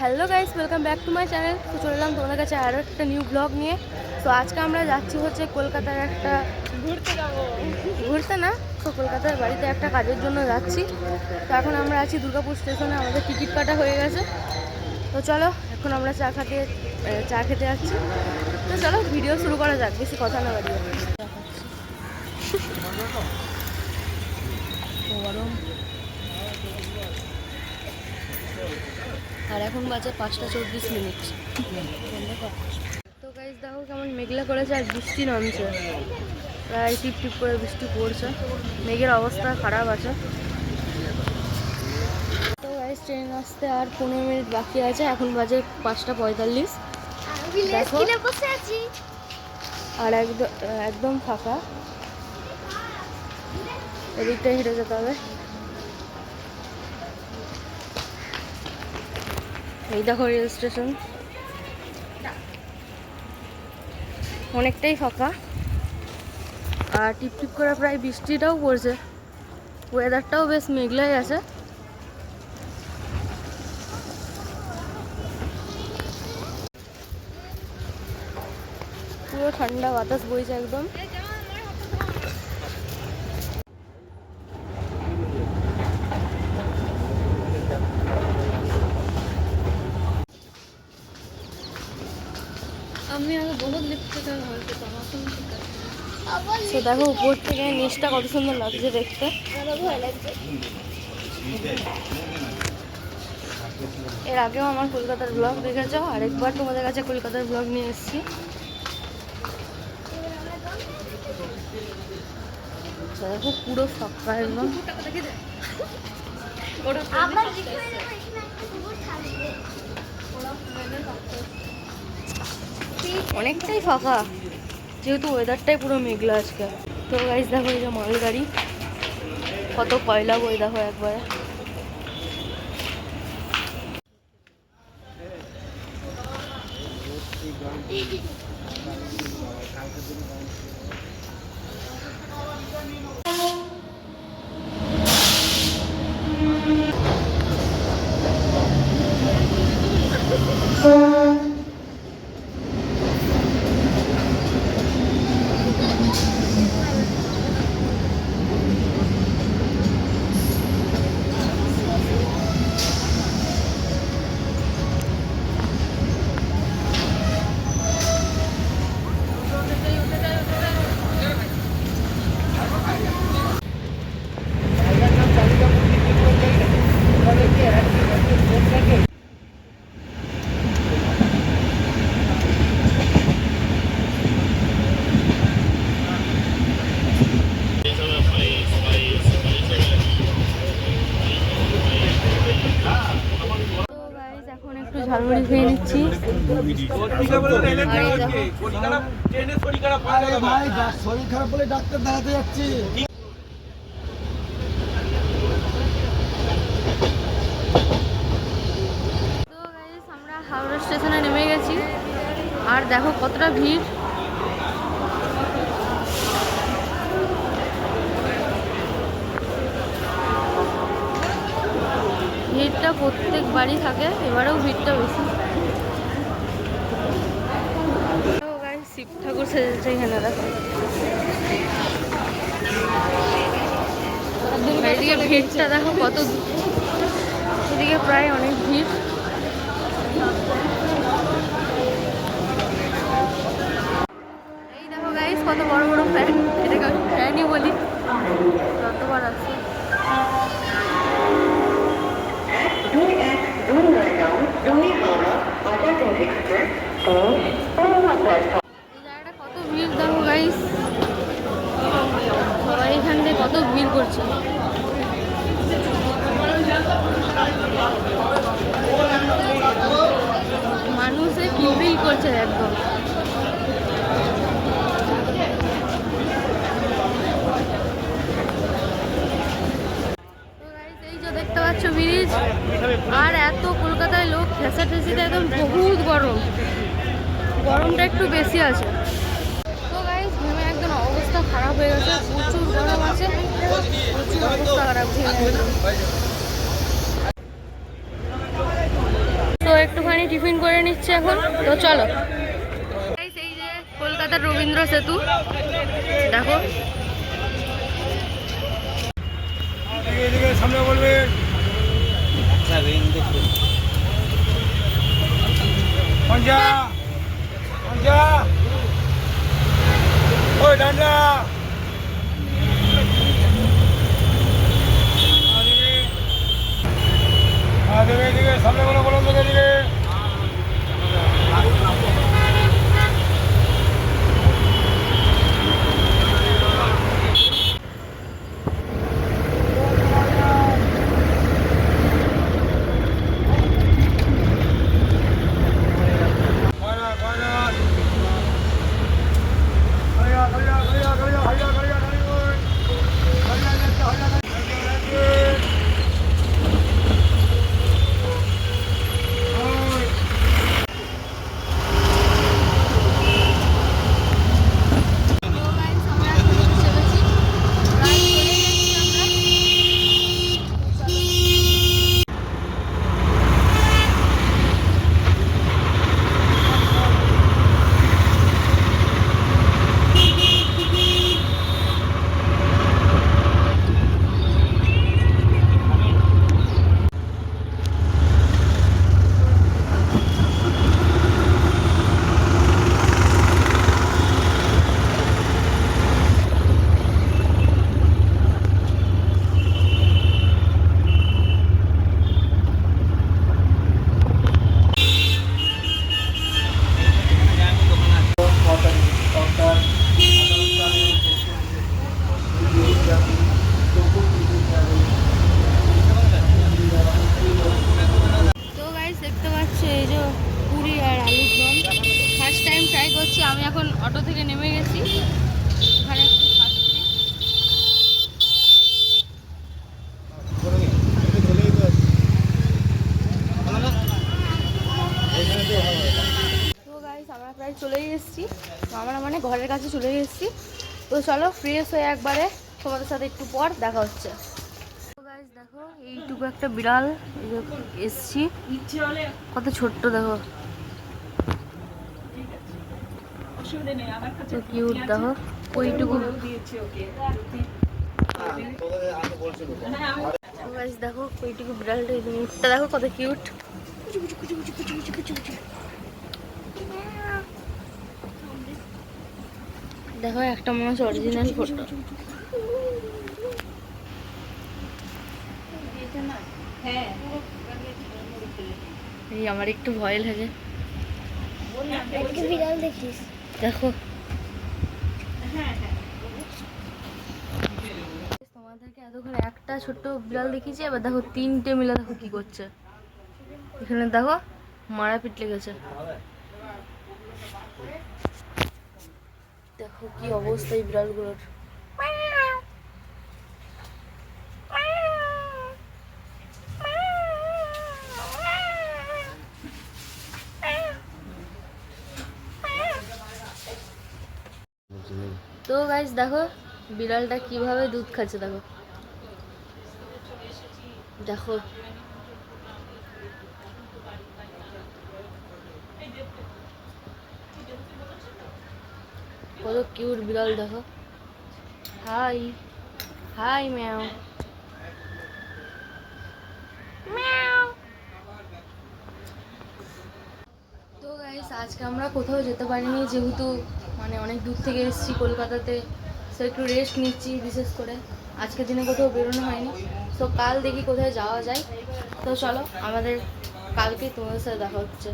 Hello guys welcome back to my channel. তো চলে এলাম তোমাদের কাছে আরও একটা নিউ ব্লগ নিয়ে। তো আজকে আমরা যাচ্ছি হচ্ছে কলকাতার একটা ঘুরতে যাব। ঘুরতে না? তো কলকাতার বাড়িতে একটা কাজের জন্য যাচ্ছি। তো এখন আমরা আছি দুর্গাপুর স্টেশনে আমাদের টিকিট কাটা হয়ে গেছে। তো চলো এখন আমরা চা খাতে চা খেতে যাচ্ছি তো চলো ভিডিও শুরু করা যাক বেশি কথা না বাড়িয়ে। গরম। আর এখন বাজে পাঁচটা চব্বিশ মিনিট। তো গাইজ দেখো কেমন মেঘলা করেছে আর বৃষ্টি নামছে। প্রায় টিপ টিপ করে বৃষ্টি পড়ছে। মেঘের অবস্থা খারাপ আছে। তো গাইজ ট্রেন আসতে আর পনেরো মিনিট বাকি আছে। এখন বাজে পাঁচটা পঁয়তাল্লিশ। দেখো। আর একদম একদম ফাঁকা। এদিকটাই হেঁটে যেতে হবে। এই দেখো রেল স্টেশন অনেকটাই ফাঁকা। আর টিপ টিপ করে প্রায় বৃষ্টিটাও পড়ছে। ওয়েদারটাও বেশ মেঘলাই আছে। পুরো ঠান্ডা বাতাস বইছে একদম। আমি বহুত তো দেখো উপর থেকে নিচটা কত সুন্দর লাগছে দেখতে। এর আগেও আমার কলকাতার ব্লগ দেখেছ আরেকবার তোমাদের কাছে কলকাতার ব্লগ নিয়ে এসেছি। দেখো পুরো ফাঁকা একদম অনেকটাই ফাঁকা। যেহেতু ওয়েদারটাই পুরো মেঘলা আজকে। তো গাইজ দেখো এই যে মালগাড়ি কত কয়লা বই দেখো একবারে তো গাইজ এখন একটু ঝালমুড়ি খেয়ে নিচ্ছি। হাওড়া স্টেশনে নেমে গেছি। আর দেখো কতটা ভিড়। বাড়ি থাকে এবারেও ভিড়টা বেশি। শিব ঠাকুর সেজেছে এখানে দেখো। এদিকে ভিড়টা দেখো কত এদিকে প্রায় অনেক ভিড়। এই দেখো গাইস কত বড় বড় ফ্যান এটাকে আমি ফ্যানই বলি। যতবার আছে। কত ভিড় এখান কত ভিড় করছে। মানুষে কিলবিল করছে একদম তো guys, এই যে দেখতে পাচ্ছ ব্রিজ। আর এত কলকাতায় লোক ঠেসা ঠেসিতে একদম বহুত গরম। গরমটা একটু বেশি আছে। তো গাইজ ঘেমে একদম অবস্থা খারাপ হয়ে গেছে, প্রচুর গরম আছে। প্রচুর অবস্থা খারাপ তো একটুখানি টিফিন করে নিচ্ছে এখন, তো চলো। এই যে কলকাতার রবীন্দ্র সেতু, দেখো। সামনে বলবেন ওই ডান্ডা দিকে দিকে সামনে বলো বলো দিকে আমরা প্রায় চলেই এসেছি। আমরা মানে ঘরের কাছে চলে এসেছি। তো চলো ফ্রেশ হয়ে একবারে তোমাদের সাথে একটু পর দেখা হচ্ছে। দেখো এইটুকু একটা বিড়াল এসছি। কত ছোট্ট দেখো। কিউট দেখো। ওইটুকু। দেখো ওইটুকু বিড়ালটা মুখটা দেখো কত কিউট দেখো, একটা মনে হচ্ছে অরিজিনাল ফটো এই, আমার একটু ভয় লাগে। দেখো। তোমাদেরকে এতক্ষণ একটা ছোট্ট বিড়াল দেখিয়েছি, এবার দেখো তিনটে মিলে দেখো কি করছে। এখানে দেখো মারা মারাপিট লেগেছে। দেখো কি অবস্থা এই বিড়ালগুলোর। তো গাইস দেখো বিড়ালটা কীভাবে দুধ খাচ্ছে দেখো। দেখো। কত কিউট বিড়াল, দেখো। হাই হাই ম্যাও তো গাইস আজকে আমরা কোথাও যেতে পারিনি, যেহেতু মানে অনেক দূর থেকে এসেছি কলকাতাতে। সো একটু রেস্ট নিচ্ছি বিশেষ করে। আজকের দিনে কোথাও বেরোনো হয়নি। তো কাল দেখি কোথায় যাওয়া যায়। তো চলো, আমাদের কালকে তোমাদের সাথে দেখা হচ্ছে।